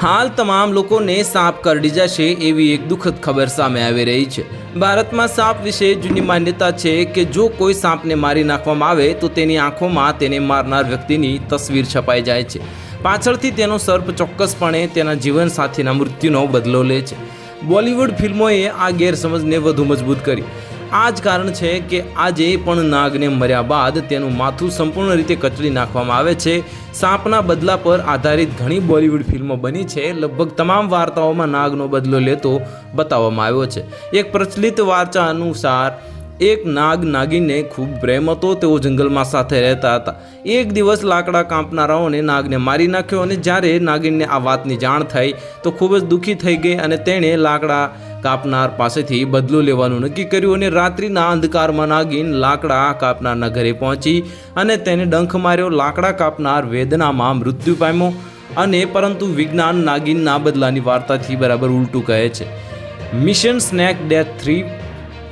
હાલ તમામ લોકોને સાપ કરડી જશે એવી એક દુઃખદ ખબર સામે આવી રહી છે. ભારતમાં સાપ વિશે જૂની માન્યતા છે કે જો કોઈ સાપને મારી નાખવામાં આવે તો તેની આંખોમાં તેને મારનાર વ્યક્તિની તસવીર છપાઈ જાય છે. પાછળથી તેનો સર્પ ચોક્કસપણે તેના જીવનસાથીના મૃત્યુનો બદલો લે છે. બોલિવૂડ ફિલ્મોએ આ ગેરસમજને વધુ મજબૂત કરી. આ જ કારણ છે કે આજે પણ નાગને મર્યા બાદ તેનું માથું સંપૂર્ણ રીતે કચડી નાખવામાં આવે છે. સાપના બદલા પર આધારિત ઘણી બોલિવૂડ ફિલ્મો બની છે. લગભગ તમામ વાર્તાઓમાં નાગનો બદલો લેતો બતાવવામાં આવ્યો છે. એક પ્રચલિત વાર્તા અનુસાર, એક નાગ નાગીને ખૂબ પ્રેમ હતો, તેઓ જંગલમાં સાથે રહેતા હતા. એક દિવસ લાકડા કાંપનારાઓને નાગને મારી નાખ્યો અને જ્યારે નાગીનને આ વાતની જાણ થઈ, તો ખૂબ જ દુઃખી થઈ ગઈ અને તેણે લાકડા કાપનાર પાસેથી બદલો લેવાનું નક્કી કર્યું અને રાત્રિના અંધકારમાં નાગીન લાકડા કાપનારના ઘરે પહોંચી અને તેને ડંખ માર્યો. લાકડા કાપનાર વેદનામાં મૃત્યુ પામ્યો અને પરંતુ વિજ્ઞાન નાગીનના બદલાની વાર્તાથી બરાબર ઉલટું કહે છે. મિશન સ્નેક ડેથ થ્રી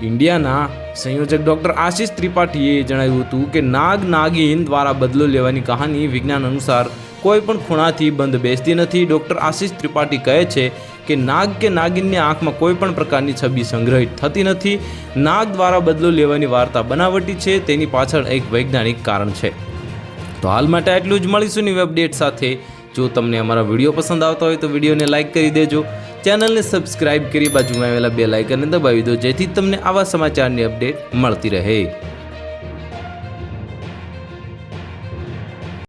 ઇન્ડિયાના સંયોજક ડૉક્ટર આશિષ ત્રિપાઠીએ જણાવ્યું હતું કે નાગ નાગીન દ્વારા બદલો લેવાની કહાની વિજ્ઞાન અનુસાર કોઈ પણ ખૂણાથી બંધ બેસતી નથી. ડૉક્ટર આશિષ ત્રિપાઠી કહે છે કે નાગ કે નાગિનની આંખમાં કોઈ પણ પ્રકારની છબી સંગ્રહિત થતી નથી. નાગ દ્વારા બદલો લેવાની વાર્તા બનાવટી છે. તેની પાછળ એક વૈજ્ઞાનિક કારણ છે. તો હાલ માટે આટલું જ. મળીશું નવી અપડેટ સાથે. જો તમને અમારા વીડિયો પસંદ આવતા હોય તો વિડીયોને લાઇક કરી દેજો. ચેનલને સબસ્ક્રાઇબ કરી બાજુમાં આવેલા બે લાઇકનને દબાવી દો, જેથી તમને આવા સમાચારની અપડેટ મળતી રહે.